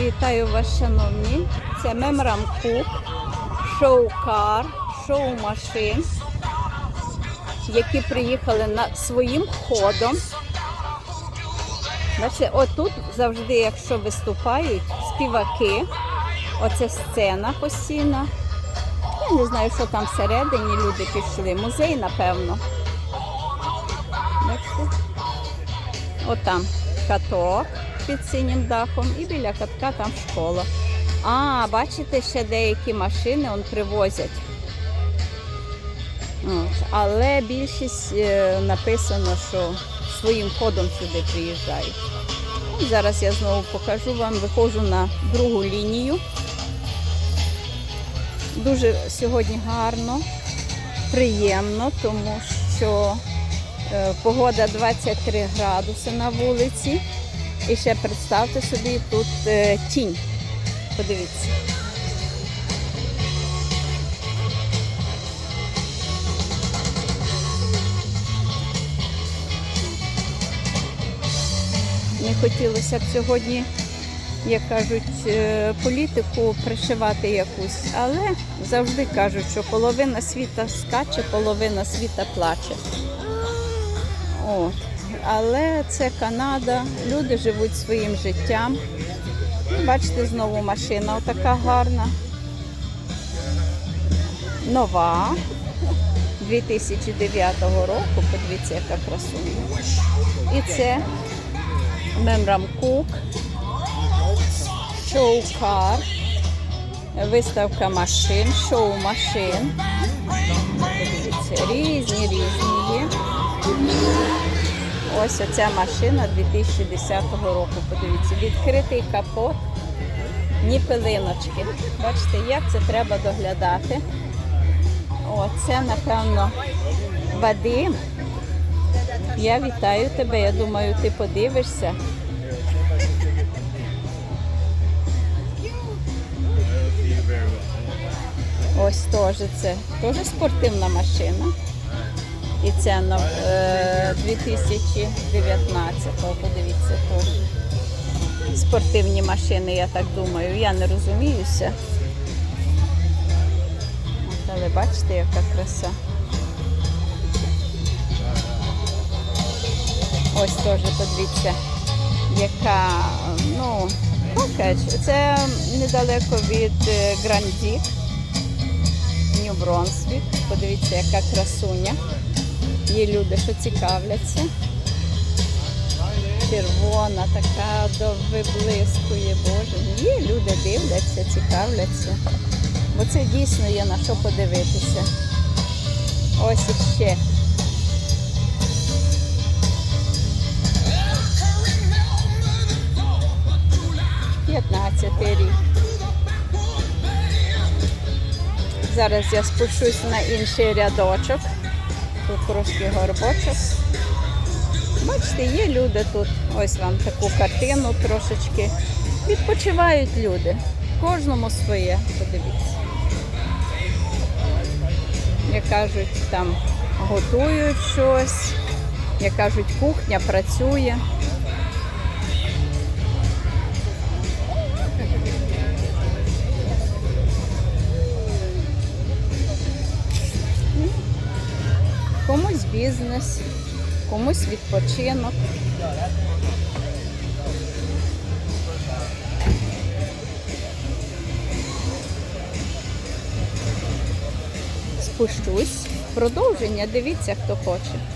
Вітаю вас, шановні. Це Мемрам Кук, шоу-кар, шоу-машин, які приїхали на своїм ходом. Бачите, отут завжди, якщо виступають співаки, оце сцена постійна. Я не знаю, що там всередині люди пішли. Музей, напевно. Отам каток під синім дахом і біля катка там школа. А, бачите, ще деякі машини он привозять. От. Але більшість е, написано, що своїм ходом сюди приїжджають. Зараз я знову покажу вам, виходжу на другу лінію. Дуже сьогодні гарно, приємно, тому що е, погода 23 градуси на вулиці. І ще представте собі тут е, тінь. Подивіться. Не хотілося б сьогодні, як кажуть, е, політику пришивати якусь, але завжди кажуть, що половина світа скаче, половина світа плаче. От. Але це Канада, люди живуть своїм життям. Бачите, знову машина отака гарна. Нова 2009 року. Подивіться, яка красуня. І це Мемрам Кук, шоу-кар, виставка машин, шоу машин. Подивіться, різні різні є. Ось оця машина 2010 року. Подивіться, відкритий капот, ні пилиночки. Бачите, як це треба доглядати. О, це, напевно, Вадим. Я вітаю тебе. Я думаю, ти подивишся. Ось теж це теж спортивна машина. І це на е, 2019-го, подивіться теж. Спортивні машини, я так думаю. Я не розуміюся. Але бачите, яка краса. Ось теж подивіться, яка, ну, Кокеч. Це недалеко від е, Грандік, Нью-Бронсвік. Подивіться, яка красуня. Є люди, що цікавляться. Червона, така до виблискує, Боже. Є люди дивляться, цікавляться. Бо це дійсно є на що подивитися. Ось іще. П'ятнадцятий рік. Зараз я спущусь на інший рядочок. Тут трошки горбочок. Бачите, є люди тут. Ось вам таку картину трошечки. Відпочивають люди. Кожному своє, подивіться. Як кажуть, там готують щось, як кажуть, кухня працює. Бізнес, комусь відпочинок. Спущусь. Продовження, дивіться, хто хоче.